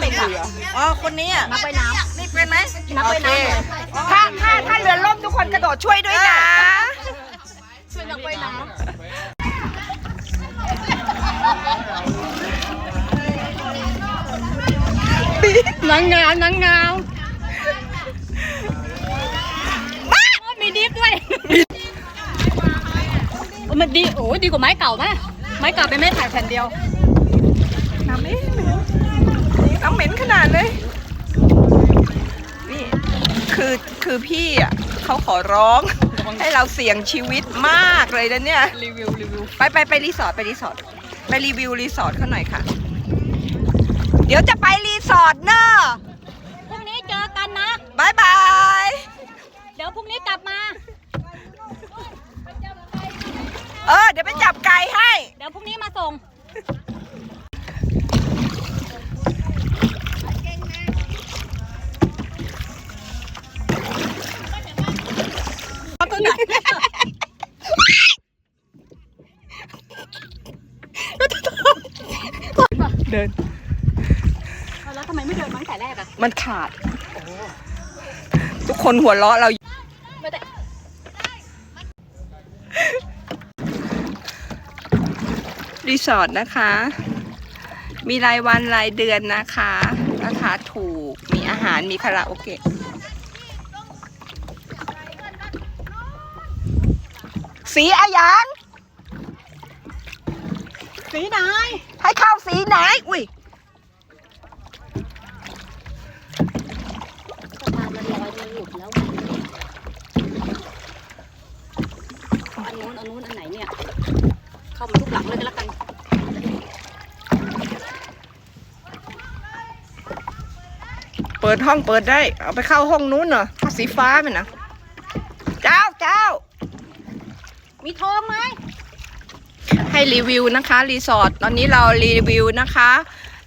เป็นเหลืออ๋อคนนี้อะนักว่ายน้ำนี่เป็นไหมนักว่ายน้ำเลยถ้าถ้าถ้าเรือล่มทุกคนกระโดดช่วยด้วยนะช่วยนักว่ายน้ำนางงามนางงามมีดิฟด้วยมันดีโอ้ดีกว่าไม้เก่าไหมไม้เก่าเป็นไม้ไผ่แผ่นเดียว น้ำเหม็น น้ำเหม็นขนาดเลย นี่คือคือพี่อะเขาขอร้อง ให้เราเสี่ยงชีวิตมากเลยนะเนี่ย รีวิวรีวิวไปไปไปรีสอร์ทไปรีสอร์ทไปรีวิวรีสอร์ทเขาหน่อยค่ะ เดี๋ยวจะไปรีสอร์ทเนอะ เดิน แล้วทำไมไม่เดินมาตั้งแต่แรกอะมันขาด ทุกคนหัวเราะเราไม่ได้รีสอร์ทนะคะ มีรายวันรายเดือนนะคะ ราคาถูก มีอาหาร มีคาราโอเกะ สีอาหยางสีไหน ให้เข้าสีไหน อุ้ยสะพานมันลอยมันหลุดแล้วอันนู้นอันนู้นอันไหนเนี่ย เข้ามาทุกหลังเลยก็แล้วกันเปิดห้องเปิดได้ เอาไปเข้าห้องนู้นเหรอสีฟ้ามันนะ เจ้าเจ้า มีทองไหมให้รีวิวนะคะรีสอร์ทตอนนี้เรารีวิวนะคะ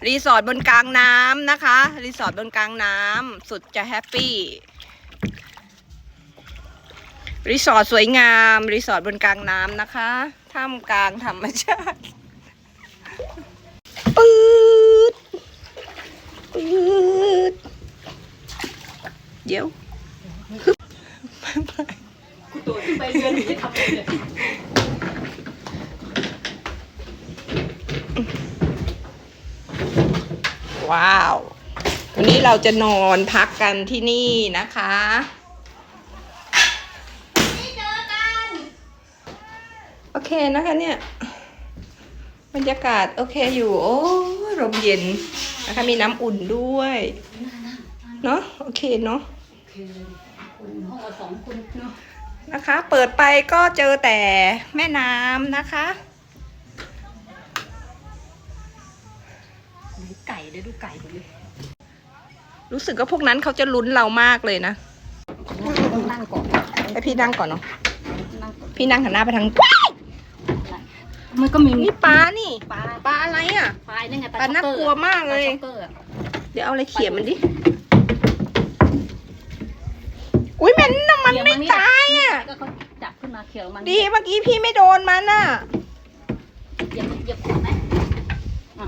รีสอร์ทบนกลางน้ำนะคะรีสอร์ทบนกลางน้ำสุดจะแฮปปี้รีสอร์ทสวยงามรีสอร์ทบนกลางน้ำนะคะท่ามกลางธรรมชาติปื๊ดปืดเดี๋ยว ตัวขึ้นไปเรือนหนีทำเลย ว้าว วั นนี้เราจะนอนพักกันที่นี่นะคะโอเคนะคะเนี่ยบรรยากาศโอเคอยู่โอ้ยลมเย็นนะคะมีน้ำอุ่นด้วยเนาะโอเคเนาะคุณห้องละสองคุณเนาะนะคะ เปิดไปก็เจอแต่แม่น้ำนะคะไหนไก่ได้ดูไก่ก่อนดิ รู้สึกว่าพวกนั้นเขาจะลุ้นเรามากเลยนะต้องนั่งก่อนให้พี่นั่งก่อนเนาะนั่งก่อนพี่นั่งหันหน้าไปทางมันก็มีนี่ปลานี่ปลาปลาอะไรอะปลานี่ไงปลาน่ากลัวมากเลยปลาช็อกเกอร์อะเดี๋ยวเอาอะไรเขี่ยมันดิอุ้ยมันน่ะมันไม่ตายอะก็เขาจับขึ้นมาเขียวมันดีเมื่อกี้พี่ไม่โดนมันน่ะเหยียบเหยียบไหมอะ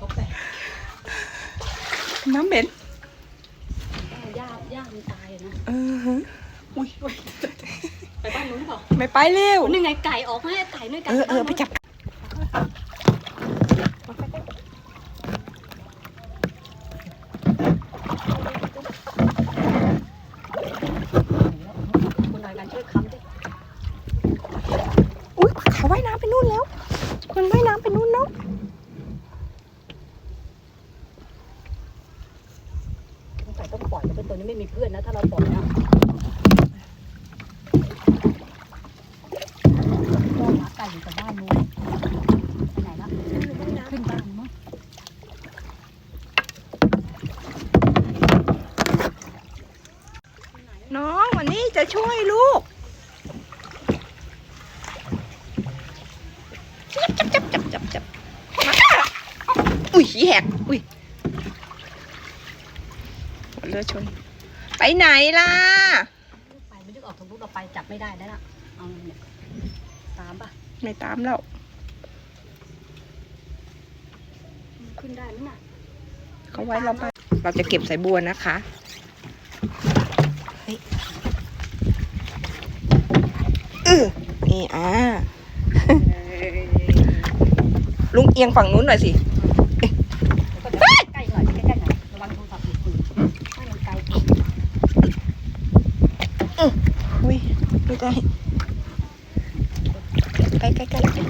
โอเค น้ำเหม็น ย่าย่ามันตายอะนะ เออฮะอุ้ย ไปบ้านนู้นหรือเปล่าไม่ไปเร็วนี่ไงไก่ออกมาให้ไก่ด้วยไก่เออเออไปจับคุณหน่อยกันช่วยคำดิอุ้ยเขาว่ายน้ำไปนู่นแล้วคนว่ายน้ำไปนู่นแล้วสงสัยต้องปล่อยจะเป็นตัวนี้ไม่มีเพื่อนนะถ้าเราปล่อยนะก็หมาไก่อยู่กับบ้านนู้นไปไหนละขึ้นบ้านมั้ง น้องวันนี้จะช่วยลูก จับจับจับจับจับมา อุ้ยแหกอุ้ยเรือชน ไปไหนล่ะ ไปไม่ได้ออกทางนู้นเราไปจับไม่ได้แล้วล่ะเอาเนี่ยตามป่ะไม่ตามแล้ว ขึ้นได้ไหมน่ะเขาไว้เราไป เราจะเก็บสายบัวนะคะเฮ้ยเออนี่อ่าลุงเอียงฝั่งนู้นหน่อยสิ ใกล้หน่อยใกล้ๆหน่อยระวังโทรศัพท์หลุดมือให้มันไกล อุ้ย ไม่ได้ใกล้ใกล้ใกล้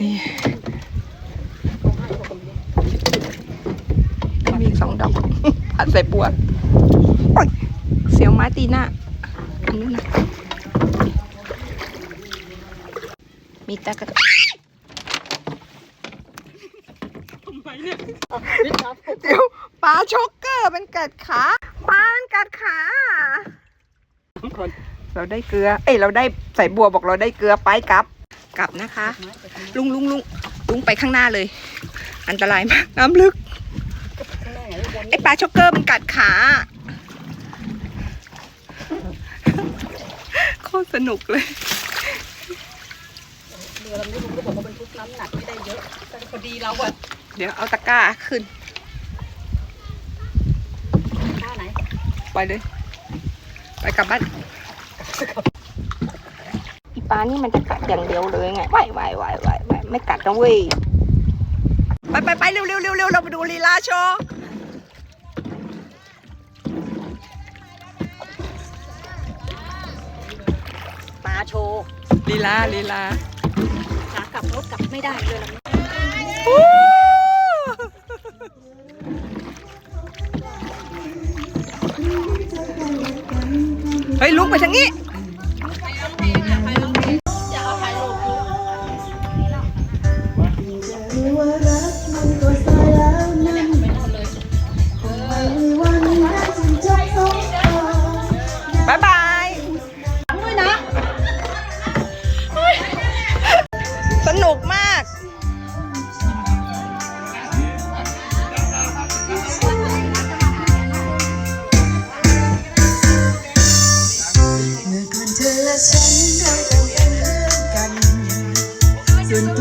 นี่มีสองดอกพันใส่ปัวเสียวไม้ตีหน้าอันนู้นนะมีตะกะวิท ย์ครับเดี๋ยวปลาช็อกเกอร์มันกัดขาปลามันกัดขา เราได้เกลือ เอ้ยเราได้ใส่บัวบอกเราได้เกลือไปกลับ กลับนะคะ ลุงลุงลุงลุงไปข้างหน้าเลย อันตรายมากน้ำลึกข้างหน้าไงลูกบอลไอ้ปลาช็อกเกอร์มันกัดขาโคตรสนุกเลยเรือลำนี้ลุงก็บอกว่าบรรทุกน้ำหนักไม่ได้เยอะแต่พอดีเราอะ เดี๋ยวเอาตะกร้าขึ้นท่าไหนไปเลย ไปกลับบ้านอีปลานี่มันจะกัดอย่างเดียวเลยไงไหวไหวไหวไหวไหวไม่กัดนะเว้ย ไปไปไปเร็วเร็วเร็วเร็วเราไปดูลีลาโชว์ปลาโชว์ลีลาลีลาขากลับรถกลับไม่ได้เลยลำนี้ เฮ้ยลุกไปทางนี้ You.